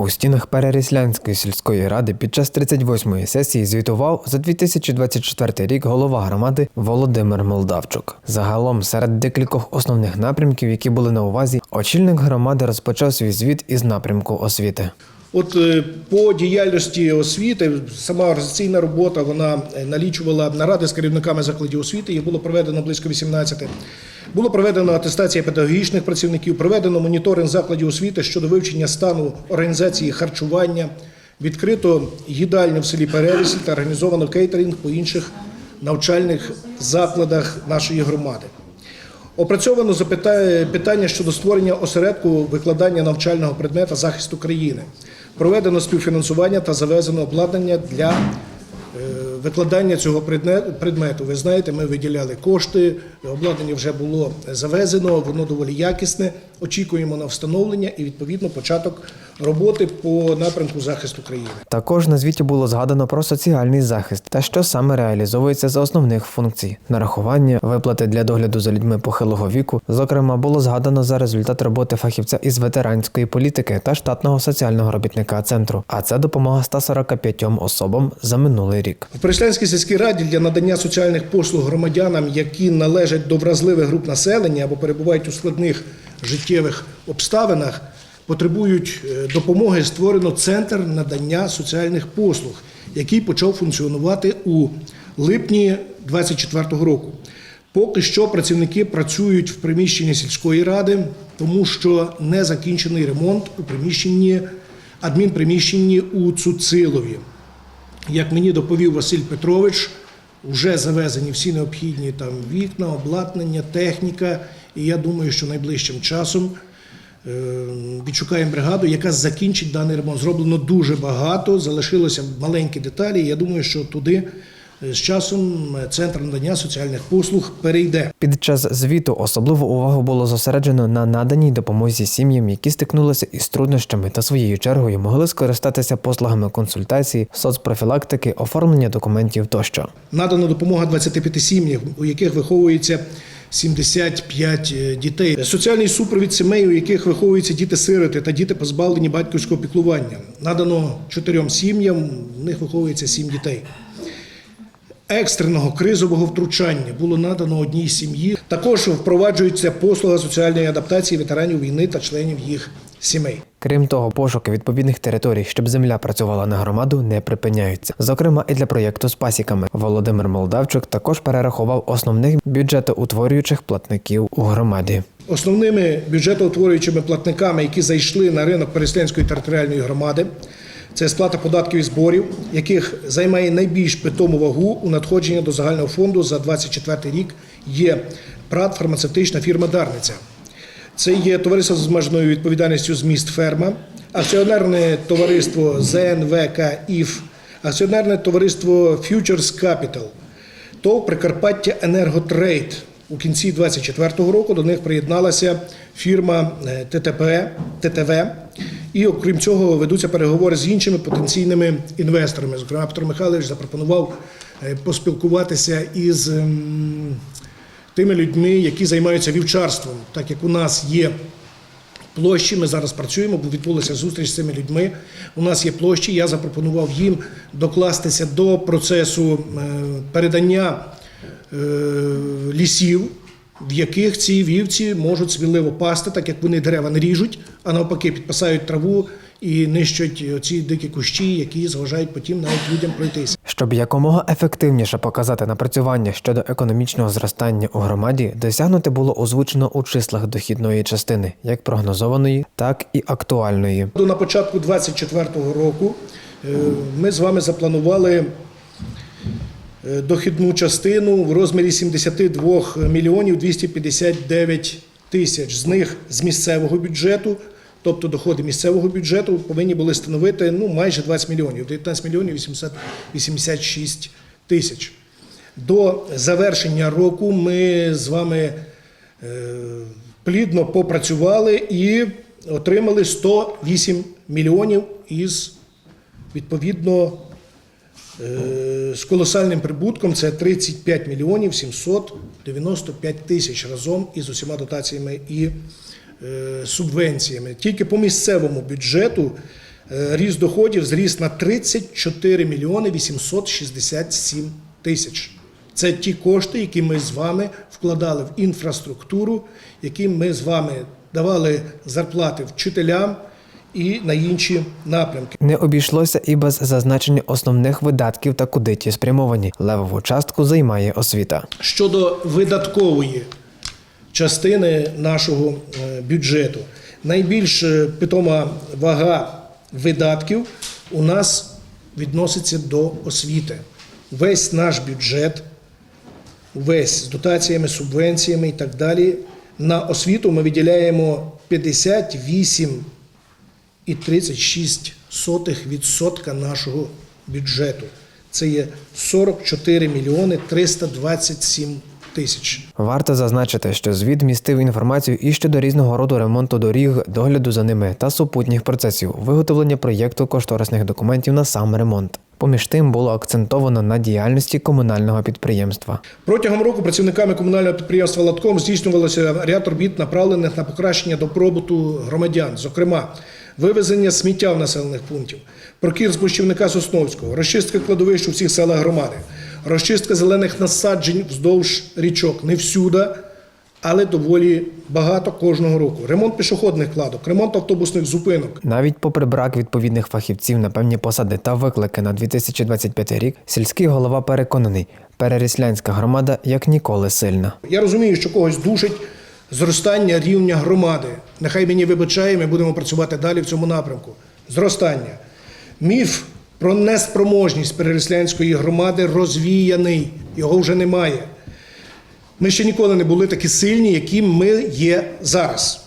У стінах Переріслянської сільської ради під час 38-ї сесії звітував за 2024 рік голова громади Володимир Молдавчук. Загалом, серед декількох основних напрямків, які були на увазі, очільник громади розпочав свій звіт із напрямку освіти. От е, по діяльності освіти, сама організаційна робота вона е, налічувала наради з керівниками закладів освіти. Їх було проведено близько 18. Було проведено атестація педагогічних працівників, проведено моніторинг закладів освіти щодо вивчення стану організації харчування, відкрито їдальню в селі Перерісіль та організовано кейтеринг по інших навчальних закладах нашої громади. Опрацьовано питання щодо створення осередку викладання навчального предмета захисту країни. Проведено співфінансування та завезено обладнання для викладання цього предмету. Ви знаєте, ми виділяли кошти, обладнання вже було завезено, воно доволі якісне. Очікуємо на встановлення і відповідно початок роботи по напрямку захисту країни. Також на звіті було згадано про соціальний захист та що саме реалізовується з основних функцій: нарахування, виплати для догляду за людьми похилого віку. Зокрема, було згадано за результат роботи фахівця із ветеранської політики та штатного соціального робітника центру. А це допомога 145 особам за минулий рік. В Перешлянській сільській раді для надання соціальних послуг громадянам, які належать до вразливих груп населення або перебувають у складних життєвих обставинах, потребують е, допомоги. Створено центр надання соціальних послуг, який почав функціонувати у липні 2024 року. Поки що працівники працюють в приміщенні сільської ради, тому що не закінчений ремонт у приміщенні адмінприміщенні у Цуцилові. Як мені доповів Василь Петрович, вже завезені всі необхідні там вікна, обладнання, техніка. І я думаю, що найближчим часом відшукаємо бригаду, яка закінчить даний ремонт. Зроблено дуже багато, залишилося маленькі деталі. Я думаю, що туди е, з часом е, центр надання соціальних послуг перейде. Під час звіту особливу увагу було зосереджено на наданій допомозі сім'ям, які стикнулися із труднощами та своєю чергою могли скористатися послугами консультації, соцпрофілактики, оформлення документів тощо. Надана допомога 25 сім'ям, у яких виховується 75 дітей. Соціальний супровід сімей, у яких виховуються діти-сироти та діти позбавлені батьківського піклування. Надано чотирьом сім'ям, в них виховується сім дітей. Екстреного кризового втручання було надано одній сім'ї. Також впроваджується послуга соціальної адаптації ветеранів війни та членів їх сімей. Крім того, пошуки відповідних територій, щоб земля працювала на громаду, не припиняються. Зокрема, і для проєкту з пасіками Володимир Молдавчук також перерахував основних бюджетоутворюючих платників у громаді. Основними бюджетоутворюючими платниками, які зайшли на ринок Переслянської територіальної громади, це сплата податків і зборів, яких займає найбільш питому вагу у надходження до загального фонду за 2024 рік. Є ПРАТ фармацевтична фірма Дарниця. Це є товариство з обмеженою відповідальністю «Зміст ферма, акціонерне товариство ЗНВК ІФ, акціонерне товариство Futures Capital, ТОВ Прикарпаття Енерготрейд. У кінці 2024 року до них приєдналася фірма е, ТТП, ТТВ. І окрім цього ведуться переговори з іншими потенційними інвесторами. Зокрема, Петро Михайлович запропонував е, поспілкуватися із ем, тими людьми, які займаються вівчарством, так як у нас є. Площі ми зараз працюємо, бо відбулася зустріч з цими людьми. У нас є площі. Я запропонував їм докластися до процесу е, передання е, лісів, в яких ці вівці можуть сміливо пасти, так як вони дерева не ріжуть, а навпаки підпасають траву і нищать ці дикі кущі, які заважають потім навіть людям пройтися. Щоб якомога ефективніше показати напрацювання щодо економічного зростання у громаді, досягнути було озвучено у числах дохідної частини, як прогнозованої, так і актуальної. На початку 2024 року е, ми з вами запланували е, дохідну частину в розмірі 72 мільйонів 259 тисяч. З них з місцевого бюджету, тобто доходи місцевого бюджету повинні були становити ну, майже 20 мільйонів, 19 мільйонів 886 тисяч. До завершення року ми з вами е, плідно попрацювали і отримали 108 мільйонів із відповідно е, з колосальним прибутком це 35 мільйонів 795 тисяч разом із усіма дотаціями і субвенціями. Тільки по місцевому бюджету Е, Ріст доходів зріс на 34 мільйони 867 тисяч. Це ті кошти, які ми з вами вкладали в інфраструктуру, які ми з вами давали зарплати вчителям і на інші напрямки. Не обійшлося і без зазначення основних видатків та куди ті спрямовані. Левову частку займає освіта. Щодо видаткової частини нашого е, бюджету, найбільш е, питома вага видатків у нас відноситься до освіти. Весь наш бюджет, весь з дотаціями, субвенціями і так далі. На освіту ми виділяємо 58 і 36 сотих відсотка нашого бюджету. Це є 44 мільйони 327 тисяч. Варто зазначити, що звіт містив інформацію і щодо різного роду ремонту доріг, догляду за ними та супутніх процесів, виготовлення проєкту кошторисних документів на сам ремонт. Поміж тим було акцентовано на діяльності комунального підприємства. Протягом року працівниками комунального підприємства Латком здійснювалося ряд робіт, направлених на покращення добробуту громадян, зокрема, вивезення сміття в населених пунктів, прокір з Сосновського, розчистка кладовищ у всіх селах громади, розчистка зелених насаджень вздовж річок. Не всюди, але доволі багато кожного року. Ремонт пішохідних кладок, ремонт автобусних зупинок. Навіть попри брак відповідних фахівців на певні посади та виклики на 2025 рік, сільський голова переконаний, переріслянська громада як ніколи сильна. Я розумію, що когось душить зростання рівня громади. Нехай мені вибачає, ми будемо працювати далі в цьому напрямку. Зростання. Міф про неспроможність переріслянської громади розвіяний, його вже немає. Ми ще ніколи не були такі сильні, яким ми є зараз.